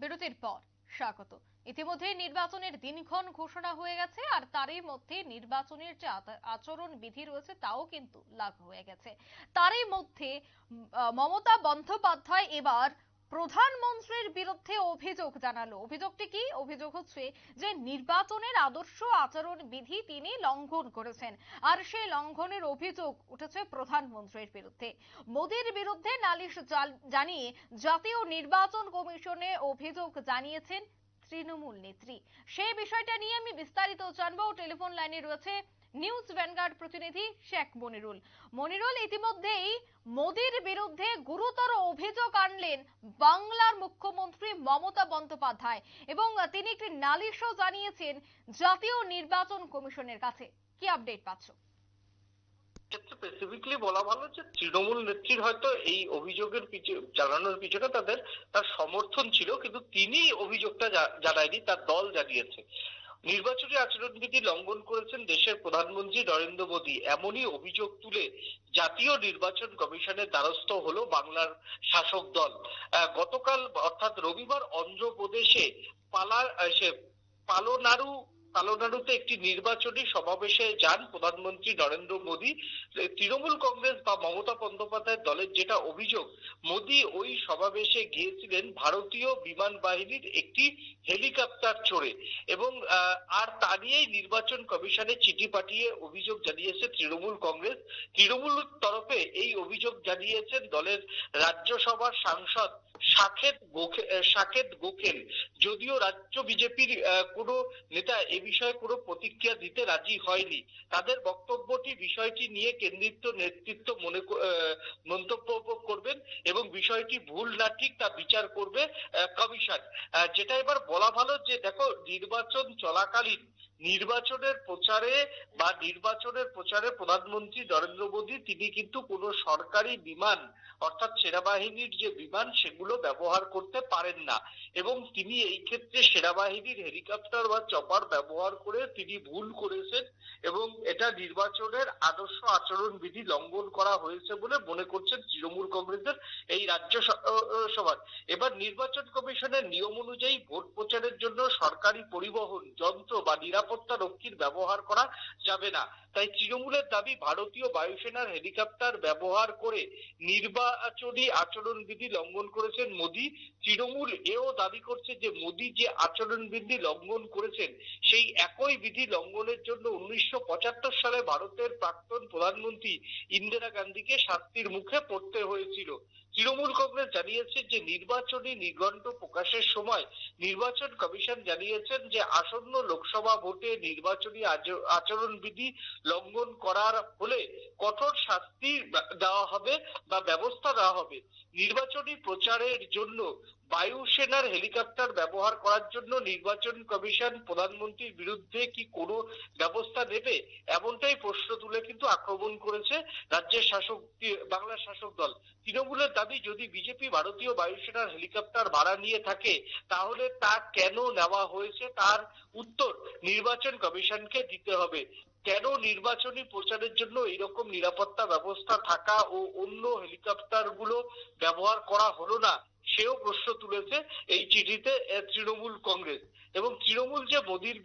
বিরতির পর। স্বাগত। ইতিমধ্যে নির্বাচনের দিনক্ষণ ঘোষণা হয়ে গেছে, আর তারই মধ্যে নির্বাচনের যে আচরণ বিধি রয়েছে, তাও কিন্তু লাগু হয়ে গেছে। তারই মধ্যে মমতা বন্দ্যোপাধ্যায় এবার প্রধানমন্ত্রীর বিরুদ্ধে অভিযোগ জানালো। অভিযোগটি কি? অভিযোগ হচ্ছে যে নির্বাচনের আদর্শ আচরণ বিধি তিনি লঙ্ঘন করেছেন। আর সেই লঙ্ঘনের অভিযোগ উঠেছে প্রধানমন্ত্রীর বিরুদ্ধে। মোদীর বিরুদ্ধে নালিশ জানিয়ে জাতীয় নির্বাচন কমিশনে অভিযোগ জানিয়েছেন তৃণমূল নেত্রী। সেই বিষয়টা নিয়ে আমি বিস্তারিত জানব। টেলিফোন লাইনে রয়েছে নিউজ ভ্যানগার্ড প্রতিনিধি শেখ মনিরুল। মনিরুল, ইতিমধ্যেই মোদীর বিরুদ্ধে গুরুতর অভিযোগ আনলেন বাংলার মুখ্যমন্ত্রী মমতা বন্দ্যোপাধ্যায় এবং তিনি একটি নালিশও জানিয়েছেন জাতীয় নির্বাচন কমিশনের কাছে। কি আপডেট পাচ্ছ? স্পেসিফিকলি বলা ভালো যে তৃণমূল নেত্রীর হয়তো এই অভিযোগের জানানোর পিছনে তাদের, তার সমর্থন ছিল, কিন্তু তিনি অভিযোগটা জানায়নি, তার দল জানিয়েছে। নির্বাচনী আচরণবিধি লঙ্ঘন করেছেন দেশের প্রধানমন্ত্রী নরেন্দ্র মোদী। এমনই অভিযোগ তুলে জাতীয় নির্বাচন কমিশনের দ্বারস্থ হল বাংলার শাসক দল। গতকাল অর্থাৎ রবিবার অন্ধ্রপ্রদেশে পালার পালোনাড়ু তামিলনাড়ুতে একটি নির্বাচনী সমাবেশে যান প্রধানমন্ত্রী নরেন্দ্র মোদী। তৃণমূল কংগ্রেস বা মমতা বন্দ্যোপাধ্যায়ের দলের যেটা অভিযোগ, মোদী ওই সমাবেশে গিয়েছিলেন ভারতীয় বিমান বাহিনীর একটি হেলিকপ্টার চড়ে এবং আর তা নিয়েই নির্বাচন কমিশনে চিঠি পাঠিয়ে অভিযোগ জানিয়েছে তৃণমূল কংগ্রেস। তৃণমূল তরফে এই অভিযোগ জানিয়েছেন দলের রাজ্যসভার সাংসদ সাকেত গোখেল যদিও রাজ্য বিজেপির কোনো নেতা এ বিষয়ে কোনো প্রতিক্রিয়া দিতে রাজি হয়নি। তাদের বক্তব্যটি, বিষয়টি নিয়ে কেন্দ্রিত নেতৃত্ব মনে মন্তব্য করবেন এবং বিষয়টি ভুল না, ঠিক তা বিচার করবে কমিশন। যেটা এবার বলা ভালো যে, দেখো, নির্বাচন চলাকালীন নির্বাচনের প্রচারে বা নির্বাচনের প্রচারে প্রধানমন্ত্রী নরেন্দ্র মোদী, তিনি কিন্তু কোনো সরকারি বিমান অর্থাৎ সেনাবাহিনীর যে বিমান, সেগুলো ব্যবহার করতে পারেন না। এবং তিনি এই ক্ষেত্রে সেনাবাহিনীর হেলিকপ্টার বা চপার ব্যবহার করে তিনি ভুল করেছেন এবং এটা নির্বাচনের আদর্শ আচরণ বিধি লঙ্ঘন করা হয়েছে বলে মনে করছেন তৃণমূল কংগ্রেসের এই রাজ্য সভার। এবার নির্বাচন কমিশনের নিয়ম অনুযায়ী ভোট প্রচারের জন্য সরকারি পরিবহন যন্ত্র বা নিরাপত্তা রক্ষীর ব্যবহার করা যাবে না। তাই তৃণমূলের দাবি, ভারতীয় বায়ুসেনার হেলিকপ্টার ব্যবহার করে নির্বাচনী আচরণবিধি লঙ্ঘন করেছেন মোদী। তৃণমূল এও দাবি করছে যে মোদী যে আচরণবিধি লঙ্ঘন করেছেন, সেই একই বিধি লঙ্ঘনের জন্য উনিশশো পঁচাত্তর সালে ভারতের প্রাক্তন প্রধানমন্ত্রী ইন্দিরা গান্ধীকে শাস্তির মুখে পড়তে হয়েছিল। তৃণমূল কংগ্রেস জানিয়েছে যে নির্বাচনী নির্ঘণ্ট প্রকাশের সময় নির্বাচন কমিশন জানিয়েছেন যে আসন্ন লোকসভা ভোটে নির্বাচনী আচ- আচরণবিধি লঙ্ঘন করার হলে কঠোর শাস্তি দেওয়া হবে বা ব্যবস্থা দেওয়া হবে। নির্বাচনী প্রচারের জন্য বায়ুসেনার হেলিকপ্টার ব্যবহার করার জন্য নির্বাচন কমিশন প্রধানমন্ত্রীর বিরুদ্ধে কি কোনো ব্যবস্থা নেবে? এমনটাই প্রশ্ন তুলে কিন্তু আক্রমণ করেছে রাজ্যের শাসক বাংলার শাসক দল। তৃণমূলের দাবি, যদি বিজেপি ভারতীয় বায়ুসেনার হেলিকপ্টার ভাড়া নিয়ে থাকে, তাহলে তা কেন নেওয়া হয়েছে? তার উত্তর নির্বাচন কমিশনকে দিতে হবে। কেন নির্বাচনী প্রচারের জন্য এরকম নিরাপত্তা ব্যবস্থা থাকা ও অন্য হেলিকপ্টারগুলো ব্যবহার করা হলো না? সেও প্রশ্ন তুলেছে এই চিঠিতে তৃণমূল কংগ্রেস। এবং তৃণমূল যে মোদীর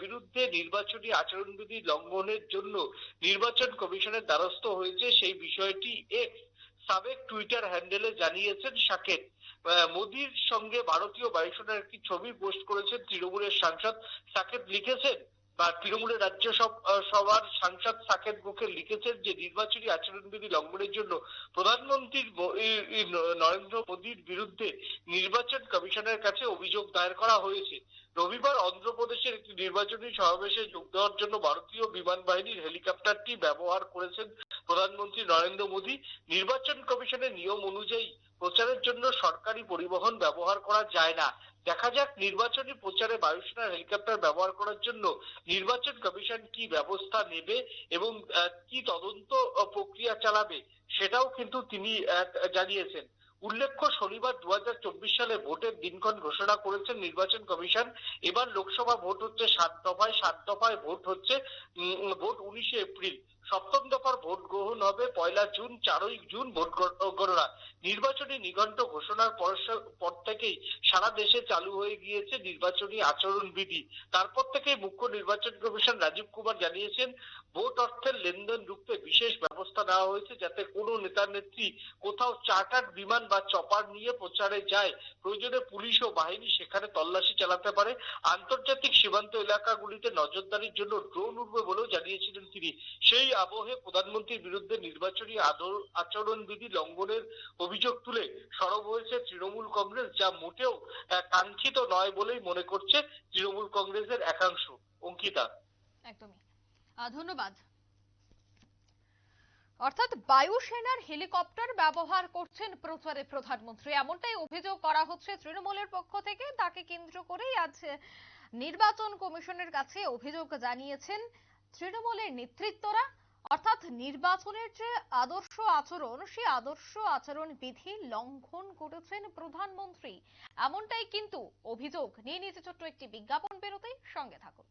বিরুদ্ধে নির্বাচনী আচরণবিধি লঙ্ঘনের জন্য নির্বাচন কমিশনের দ্বারস্থ হয়েছে সেই বিষয়টি এক্স সাবেক টুইটার হ্যান্ডেলে জানিয়েছেন সাকেত মোদীর সঙ্গে ভারতীয় বায়ুসেনার একটি ছবি পোস্ট করেছেন তৃণমূলের সাংসদ সাকেত লিখেছেন বা তৃণমূলের রাজ্য সভ- সভার সাংসদ সাকেত গোখেল লিখেছেন যে নির্বাচনী আচরণবিধি লঙ্ঘনের জন্য ই- নরেন্দ্র মোদীর বিরুদ্ধে নির্বাচন কমিশনের কাছে অভিযোগ দায়ের করা হয়েছে। রবিবার অন্ধ্রপ্রদেশের একটি নির্বাচনী সমাবেশে যোগ দেওয়ার জন্য ভারতীয় বিমান বাহিনীর হেলিকপ্টারটি ব্যবহার করেছেন প্রধানমন্ত্রী নরেন্দ্র মোদী। নির্বাচন কমিশনের নিয়ম অনুযায়ী প্রচারের জন্য সরকারি পরিবহন ব্যবহার করা যায় না। দেখা যাক নির্বাচনী প্রচারে বায়ুসেনার হেলিকপ্টার ব্যবহার করার জন্য নির্বাচন কমিশন কি ব্যবস্থা নেবে এবং কি তদন্ত প্রক্রিয়া চালাবে সেটাও কিন্তু তিনি জানিয়েছেন। উল্লেখ্য, শনিবার দু হাজার চব্বিশ সালে ভোটের দিনক্ষণ ঘোষণা করেছেন নির্বাচন কমিশন। এবার লোকসভা ভোট হচ্ছে সাত দফায়। সাত দফায় ভোট হচ্ছে ভোট উনিশে এপ্রিল। সপ্তম দফার ভোট গ্রহণ হবে পয়লা জুন, চারই জুন ভোট গণনা। নির্বাচনী নিঘণ্ট ঘোষণার পর থেকেই সারা দেশে চালু হয়ে গিয়েছে নির্বাচনী আচরণ বিধি। তারপর থেকেই মুখ্য নির্বাচন কমিশন রাজীব কুমার জানিয়েছেন, ভোট অর্থের লেনদেন রুখতে বিশেষ ব্যবস্থা নেওয়া হয়েছে যাতে কোনো নেতা নেত্রী কোথাও চার্টার্ড বিমান বা চপার নিয়ে প্রচারে যায়। প্রয়োজনে পুলিশ ও বাহিনী সেখানে তল্লাশি চালাতে পারে। আন্তর্জাতিক সীমান্ত এলাকাগুলিতে নজরদারির জন্য ড্রোন উঠবে বলেও জানিয়েছিলেন তিনি। সেই আবহে প্রধানমন্ত্রীর বিরুদ্ধে নির্বাচনী আচরণবিধি লঙ্ঘনের অভিযোগ তুলে সরব হয়েছে তৃণমূল কংগ্রেস, যা মোটেও কাঙ্ক্ষিত নয় বলেই মনে করছে তৃণমূল কংগ্রেসের একাংশ। অঙ্কিতা। একদমই। ধন্যবাদ। অর্থাৎ বায়ুসেনার হেলিকপ্টার ব্যবহার করছেন প্রচারে প্রধানমন্ত্রী। এমনটাই অভিযোগ করা হচ্ছে তৃণমূলের পক্ষ থেকে। তাকে কেন্দ্র করেই আজ নির্বাচন কমিশনের কাছে অভিযোগ জানিয়েছেন তৃণমূলের নেতৃত্বরা। অর্থাৎ নির্বাচনের যে আদর্শ আচরণ, সে আদর্শ আচরণ বিধি লঙ্ঘন করেছেন প্রধানমন্ত্রী। এমনটাই কিন্তু অভিযোগ। নিয়ে নিয়েছে ছোট্ট একটি বিজ্ঞাপন, বেরোতেই সঙ্গে থাকুন।